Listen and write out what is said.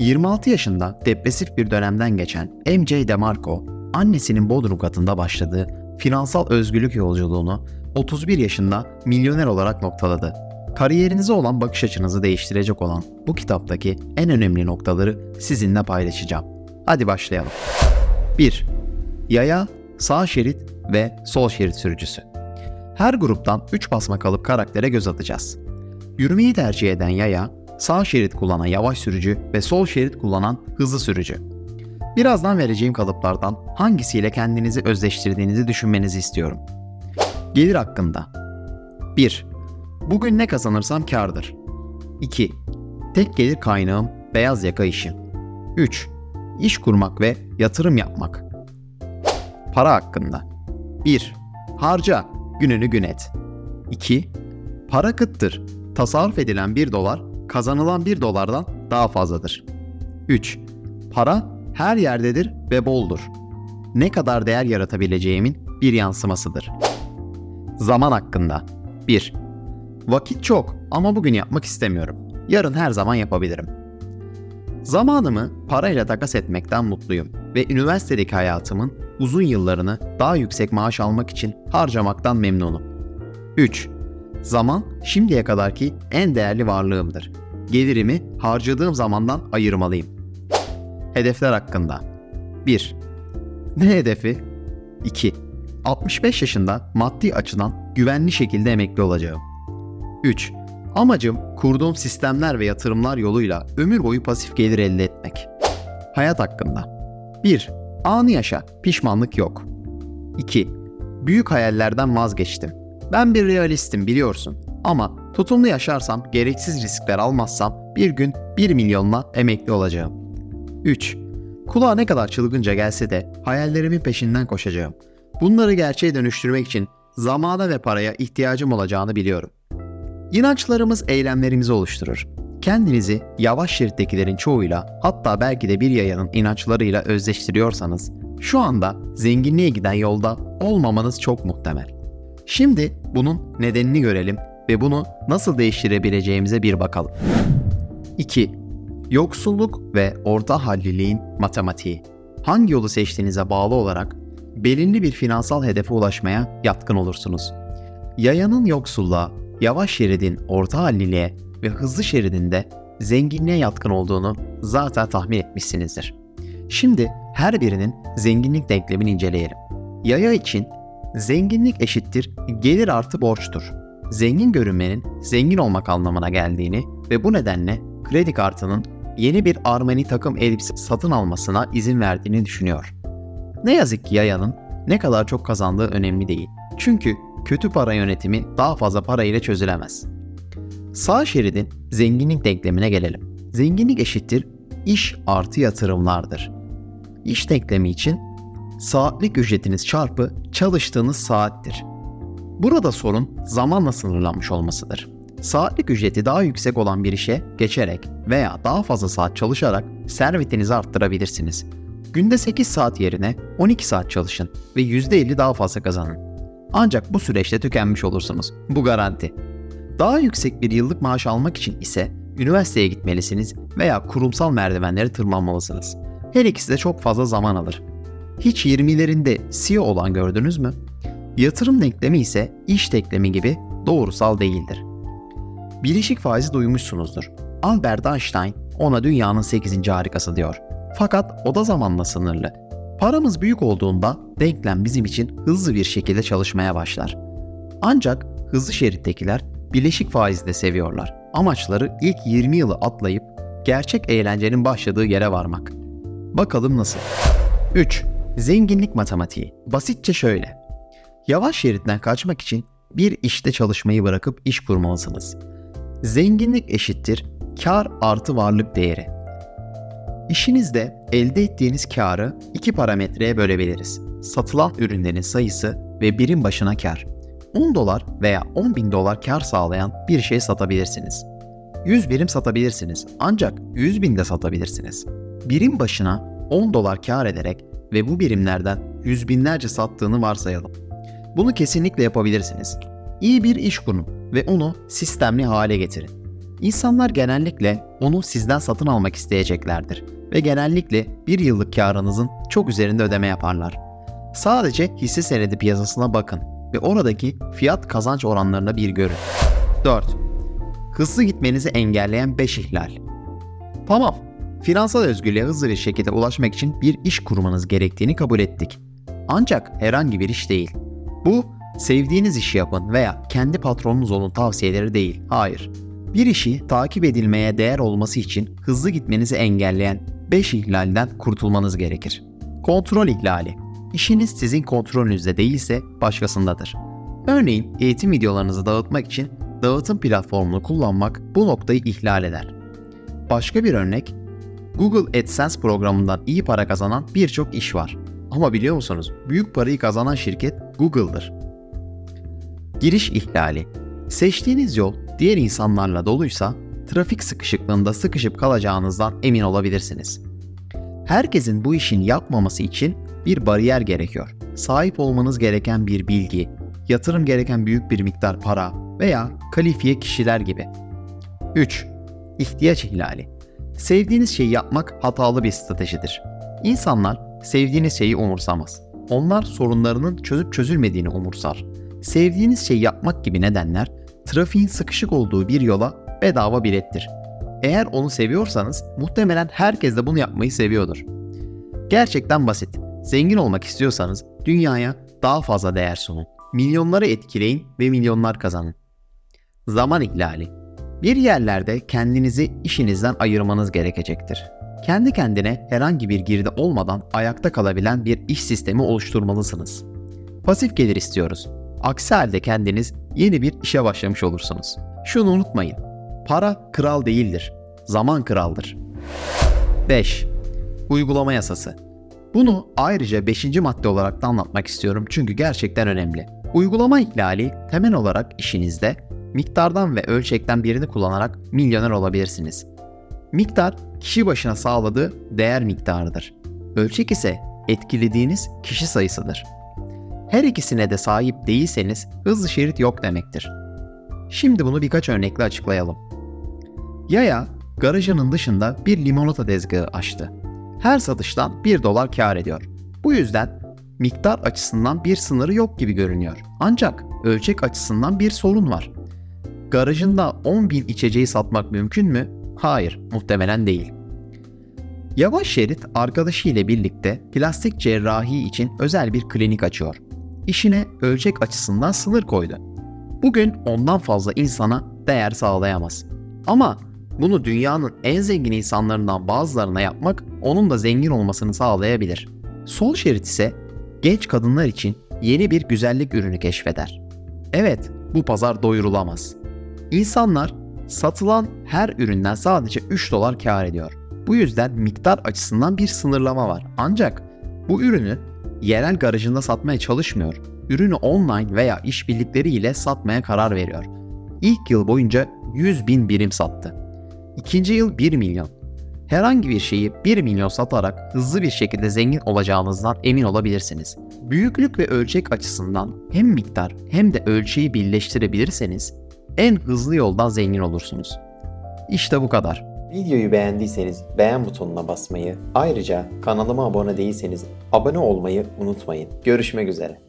26 yaşında depresif bir dönemden geçen MJ DeMarco, annesinin bodrum katında başladığı finansal özgürlük yolculuğunu 31 yaşında milyoner olarak noktaladı. Kariyerinize olan bakış açınızı değiştirecek olan bu kitaptaki en önemli noktaları sizinle paylaşacağım. Hadi başlayalım. 1. Yaya, sağ şerit ve sol şerit sürücüsü. Her gruptan 3 basmak alıp karaktere göz atacağız. Yürümeyi tercih eden yaya, sağ şerit kullanan yavaş sürücü ve sol şerit kullanan hızlı sürücü. Birazdan vereceğim kalıplardan hangisiyle kendinizi özleştirdiğinizi düşünmenizi istiyorum. Gelir hakkında 1. Bugün ne kazanırsam kardır. 2. Tek gelir kaynağım beyaz yaka işim. 3. İş kurmak ve yatırım yapmak. Para hakkında 1. Harca, gününü gün et. 2. Para kıttır. Tasarruf edilen 1 dolar kazanılan 1 dolardan daha fazladır. 3. Para her yerdedir ve boldur. Ne kadar değer yaratabileceğimin bir yansımasıdır. Zaman hakkında 1. Vakit çok ama bugün yapmak istemiyorum. Yarın her zaman yapabilirim. Zamanımı parayla takas etmekten mutluyum ve üniversitedeki hayatımın uzun yıllarını daha yüksek maaş almak için harcamaktan memnunum. 3. Zaman şimdiye kadarki en değerli varlığımdır. Gelirimi harcadığım zamandan ayırmalıyım. Hedefler hakkında 1. Ne hedefi? 2. 65 yaşında maddi açıdan güvenli şekilde emekli olacağım. 3. Amacım kurduğum sistemler ve yatırımlar yoluyla ömür boyu pasif gelir elde etmek. Hayat hakkında 1. Anı yaşa, pişmanlık yok. 2. Büyük hayallerden vazgeçtim. Ben bir realistim biliyorsun ama tutumlu yaşarsam, gereksiz riskler almazsam bir gün 1 milyonla emekli olacağım. 3. Kulağa ne kadar çılgınca gelse de hayallerimin peşinden koşacağım. Bunları gerçeğe dönüştürmek için zamana ve paraya ihtiyacım olacağını biliyorum. İnançlarımız eylemlerimizi oluşturur. Kendinizi yavaş şerittekilerin çoğuyla hatta belki de bir yayanın inançlarıyla özleştiriyorsanız şu anda zenginliğe giden yolda olmamanız çok muhtemel. Şimdi bunun nedenini görelim ve bunu nasıl değiştirebileceğimize bir bakalım. 2. Yoksulluk ve orta halliliğin matematiği. Hangi yolu seçtiğinize bağlı olarak belirli bir finansal hedefe ulaşmaya yatkın olursunuz. Yayanın yoksulluğa, yavaş şeridin orta halliliğe ve hızlı şeridinde zenginliğe yatkın olduğunu zaten tahmin etmişsinizdir. Şimdi her birinin zenginlik denklemini inceleyelim. Yaya için zenginlik eşittir gelir artı borçtur. Zengin görünmenin zengin olmak anlamına geldiğini ve bu nedenle kredi kartının yeni bir Armani takım elbise satın almasına izin verdiğini düşünüyor. Ne yazık ki Yaya'nın ne kadar çok kazandığı önemli değil. Çünkü kötü para yönetimi daha fazla para ile çözülemez. Sağ şeridin zenginlik denklemine gelelim. Zenginlik eşittir iş artı yatırımlardır. İş denklemi için saatlik ücretiniz çarpı çalıştığınız saattir. Burada sorun zamanla sınırlanmış olmasıdır. Saatlik ücreti daha yüksek olan bir işe geçerek veya daha fazla saat çalışarak servetinizi arttırabilirsiniz. Günde 8 saat yerine 12 saat çalışın ve %50 daha fazla kazanın. Ancak bu süreçte tükenmiş olursunuz. Bu garanti. Daha yüksek bir yıllık maaş almak için ise üniversiteye gitmelisiniz veya kurumsal merdivenleri tırmanmalısınız. Her ikisi de çok fazla zaman alır. Hiç 20'lerinde CEO olan gördünüz mü? Yatırım denklemi ise iş denklemi gibi doğrusal değildir. Bileşik faizi duymuşsunuzdur. Albert Einstein ona dünyanın 8. harikası diyor. Fakat o da zamanla sınırlı. Paramız büyük olduğunda denklem bizim için hızlı bir şekilde çalışmaya başlar. Ancak hızlı şerittekiler bileşik faizi de seviyorlar. Amaçları ilk 20 yılı atlayıp gerçek eğlencenin başladığı yere varmak. Bakalım nasıl? 3. Zenginlik matematiği. Basitçe şöyle. Yavaş şeritten kaçmak için bir işte çalışmayı bırakıp iş kurmalısınız. Zenginlik eşittir kar artı varlık değeri. İşinizde elde ettiğiniz karı iki parametreye bölebiliriz. Satılan ürünlerin sayısı ve birim başına kar. 10 dolar veya 10 bin dolar kar sağlayan bir şey satabilirsiniz. 100 birim satabilirsiniz ancak 100 bin de satabilirsiniz. Birim başına 10 dolar kar ederek ve bu birimlerden yüz binlerce sattığını varsayalım. Bunu kesinlikle yapabilirsiniz. İyi bir iş kurun ve onu sistemli hale getirin. İnsanlar genellikle onu sizden satın almak isteyeceklerdir ve genellikle bir yıllık karınızın çok üzerinde ödeme yaparlar. Sadece hisse senedi piyasasına bakın ve oradaki fiyat kazanç oranlarına bir görün. 4. Hızlı gitmenizi engelleyen 5 ihlal. Tamam, finansal özgürlüğe hızlı bir şekilde ulaşmak için bir iş kurmanız gerektiğini kabul ettik. Ancak herhangi bir iş değil. Bu, sevdiğiniz işi yapın veya kendi patronunuz olun tavsiyeleri değil. Hayır. Bir işi takip edilmeye değer olması için hızlı gitmenizi engelleyen 5 ihlalden kurtulmanız gerekir. Kontrol ihlali. İşiniz sizin kontrolünüzde değilse başkasındadır. Örneğin eğitim videolarınızı dağıtmak için dağıtım platformunu kullanmak bu noktayı ihlal eder. Başka bir örnek, Google AdSense programından iyi para kazanan birçok iş var. Ama biliyor musunuz? Büyük parayı kazanan şirket Google'dır. Giriş ihlali. Seçtiğiniz yol diğer insanlarla doluysa trafik sıkışıklığında sıkışıp kalacağınızdan emin olabilirsiniz. Herkesin bu işin yapmaması için bir bariyer gerekiyor. Sahip olmanız gereken bir bilgi, yatırım gereken büyük bir miktar para veya kalifiye kişiler gibi. 3. İhtiyaç ihlali. Sevdiğiniz şeyi yapmak hatalı bir stratejidir. İnsanlar sevdiğiniz şeyi umursamaz. Onlar sorunlarının çözüp çözülmediğini umursar. Sevdiğiniz şeyi yapmak gibi nedenler trafiğin sıkışık olduğu bir yola bedava bilettir. Eğer onu seviyorsanız muhtemelen herkes de bunu yapmayı seviyordur. Gerçekten basit. Zengin olmak istiyorsanız dünyaya daha fazla değer sunun. Milyonları etkileyin ve milyonlar kazanın. Zaman ihlali. Bir yerlerde kendinizi işinizden ayırmanız gerekecektir. Kendi kendine herhangi bir girdi olmadan ayakta kalabilen bir iş sistemi oluşturmalısınız. Pasif gelir istiyoruz. Aksi halde kendiniz yeni bir işe başlamış olursunuz. Şunu unutmayın. Para kral değildir. Zaman kraldır. 5. Uygulama yasası. Bunu ayrıca 5. madde olarak da anlatmak istiyorum çünkü gerçekten önemli. Uygulama ihlali temel olarak işinizde miktardan ve ölçekten birini kullanarak milyoner olabilirsiniz. Miktar kişi başına sağladığı değer miktarıdır. Ölçek ise etkilediğiniz kişi sayısıdır. Her ikisine de sahip değilseniz hızlı şerit yok demektir. Şimdi bunu birkaç örnekle açıklayalım. Yaya garajının dışında bir limonata tezgahı açtı. Her satıştan 1 dolar kar ediyor. Bu yüzden miktar açısından bir sınırı yok gibi görünüyor. Ancak ölçek açısından bir sorun var. Garajında 10 bin içeceği satmak mümkün mü? Hayır, muhtemelen değil. Yavaş Şerit arkadaşı ile birlikte plastik cerrahi için özel bir klinik açıyor. İşine ölçek açısından sınır koydu. Bugün ondan fazla insana değer sağlayamaz. Ama bunu dünyanın en zengin insanlarından bazılarına yapmak onun da zengin olmasını sağlayabilir. Sol şerit ise genç kadınlar için yeni bir güzellik ürünü keşfeder. Evet, bu pazar doyurulamaz. İnsanlar satılan her üründen sadece 3 dolar kar ediyor. Bu yüzden miktar açısından bir sınırlama var. Ancak bu ürünü yerel garajında satmaya çalışmıyor. Ürünü online veya işbirlikleri ile satmaya karar veriyor. İlk yıl boyunca 100 bin birim sattı. İkinci yıl 1 milyon. Herhangi bir şeyi 1 milyon satarak hızlı bir şekilde zengin olacağınızdan emin olabilirsiniz. Büyüklük ve ölçek açısından hem miktar hem de ölçeği birleştirebilirseniz en hızlı yoldan zengin olursunuz. İşte bu kadar. Videoyu beğendiyseniz beğen butonuna basmayı, ayrıca kanalıma abone değilseniz abone olmayı unutmayın. Görüşmek üzere.